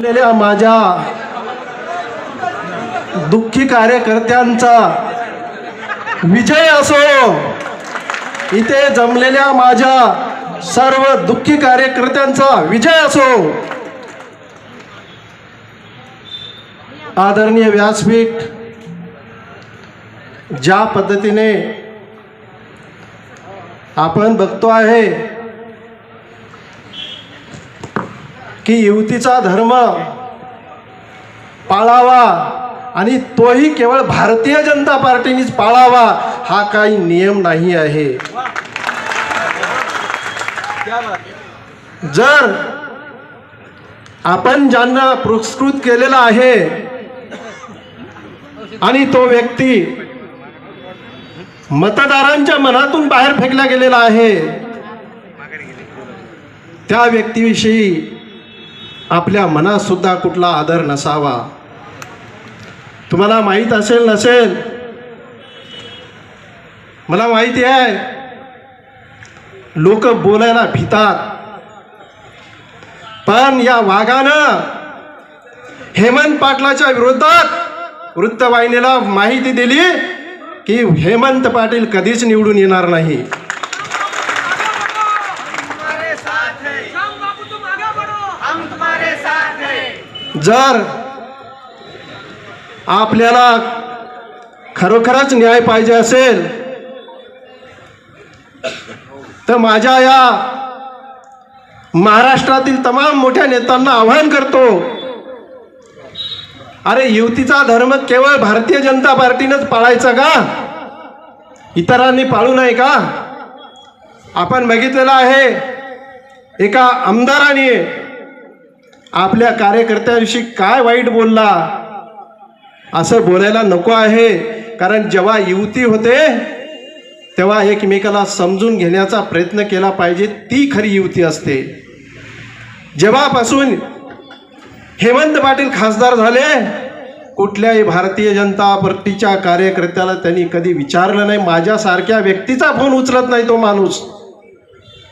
जमलेल्या माझ्या दुःखी कार्यकर्त्यांचा विजय असो इथे जमलेल्या माझ्या सर्व दुःखी कार्यकर्त्यांचा विजय असो. आदरणीय व्यासपीठ ज्या पद्धतीने आपण बघतो आहे की युतीचा धर्म पाळावा आणि तोही केवळ भारतीय जनता पार्टीनेच पाळावा हा काही नियम नाही आहे. जर आपण ज्यांना पुरस्कृत केलेला आहे आणि तो व्यक्ती मतदारांच्या मनातून बाहेर फेकला गेलेला आहे त्या व्यक्तीविषयी आपल्या मनात सुद्धा कुठला आदर नसावा. तुम्हाला माहीत असेल नसेल मला माहिती आहे लोक बोलायला भितात. पण या वाघानं हेमंत पाटलाच्या विरोधात वृत्तवाहिनीला माहिती दिली की हेमंत पाटील कधीच निवडून येणार नाही. जर आपल्याला खरोखरच न्याय पाहिजे असेल तर माझ्या या महाराष्ट्रातील तमाम मोठ्या नेत्यांना आवाहन करतो अरे युतीचा धर्म केवळ भारतीय जनता पार्टीनंच पाळायचा का? इतरांनी पाळू नये का? आपण बघितलेलं आहे एका आमदाराने आपल्या कार्यकर्त्यांशी काय वाईट बोलला? असं बोलायला नको आहे. कारण जेव्हा युती होते तेव्हा एकमेकाला समजून घेण्याचा प्रयत्न केला पाहिजे. ती खरी युती असते. जेव्हापासून हेमंत पाटील खासदार झाले कुठल्याही भारतीय जनता पार्टीच्या कार्यकर्त्याला त्यांनी कधी विचारलं नाही. माझ्यासारख्या व्यक्तीचा फोन उचलत नाही तो माणूस.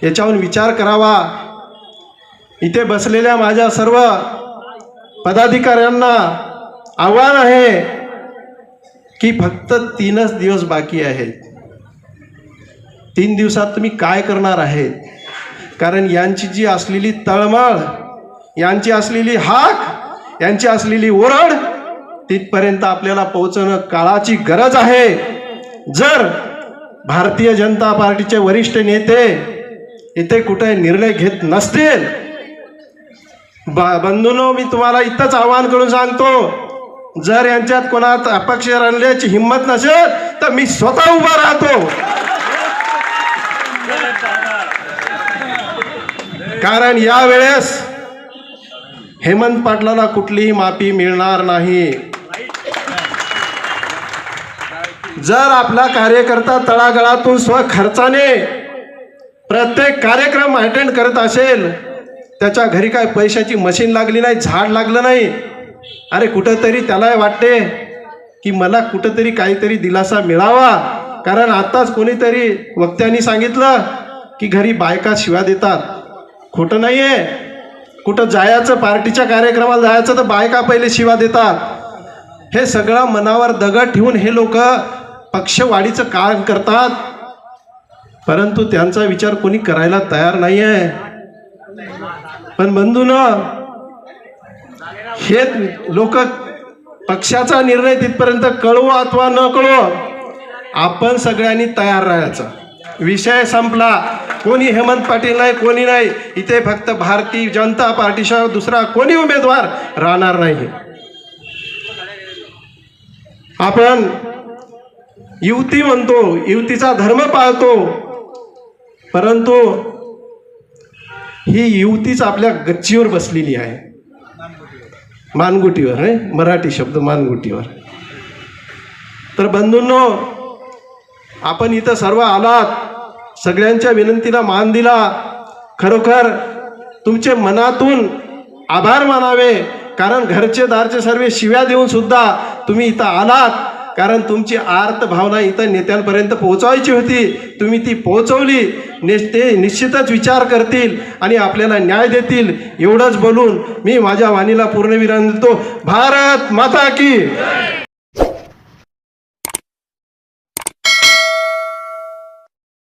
याच्याहून विचार करावा. इथे बसलेल्या माझ्या सर्व पदाधिकाऱ्यांना आव्हान आहे की फक्त तीनच दिवस बाकी आहेत. तीन दिवसात तुम्ही काय करणार आहेत? कारण यांची जी असलेली तळमळ यांची असलेली हाक यांची असलेली ओरड तिथपर्यंत आपल्याला पोहोचणं काळाची गरज आहे. जर भारतीय जनता पार्टीचे वरिष्ठ नेते इथे कुठे निर्णय घेत नसतील बंधूनो मी तुम्हाला इथंच आवाहन करून सांगतो जर यांच्यात कोणात अपक्ष आणण्याची हिंमत नसेल तर मी स्वतः उभा राहतो. कारण यावेळेस हेमंत पाटलाला कुठलीही माफी मिळणार नाही. जर आपला कार्यकर्ता तळागळातून स्वखर्चाने प्रत्येक कार्यक्रम अटेंड करत असेल त्याच्या घरी काय पैशाची मशीन लागली नाही झाड लागलं नाही? अरे कुठंतरी त्याला वाटते की मला कुठंतरी काहीतरी दिलासा मिळावा. कारण आत्ताच कोणीतरी वक्त्यांनी सांगितलं की घरी बायका शिवा देतात. खोटं नाही आहे कुठं जायचं पार्टीच्या कार्यक्रमाला जायचं तर बायका पहिले शिवा देतात. हे सगळं मनावर दगड ठेवून हे लोक पक्षवाढीचं काम करतात. परंतु त्यांचा विचार कोणी करायला तयार नाही आहे पण बंधू न हे लोक पक्षाचा निर्णय तिथपर्यंत कळवो अथवा न कळवो आपण सगळ्यांनी तयार राहायचं. विषय संपला. कोणी हेमंत पाटील नाही कोणी नाही. इथे फक्त भारतीय जनता पार्टीशिवाय दुसरा कोणी उमेदवार राहणार नाही. आपण युती म्हणतो युतीचा धर्म पाळतो. परंतु ही युवतीच आपल्या गच्चीवर बसलेली आहे. मानगुटीवर आहे मराठी शब्द मानगुटीवर. तर बंधूंनो आपण इथं सर्व आलात. सगळ्यांच्या विनंतीला मान दिला. खरोखर तुमचे मनातून आभार मानावे. कारण घरचे दारचे सर्व शिव्या देऊन सुद्धा तुम्ही इथं आलात. कारण तुमची आर्त भावना इथं नेत्यांपर्यंत पोहोचवायची होती. तुम्ही ती पोहोचवली. ने ते निश्चितच विचार करतील आणि आपल्याला न्याय देतील. एवढंच बोलून मी माझ्या वाणीला पूर्णविराम देतो भारत माता की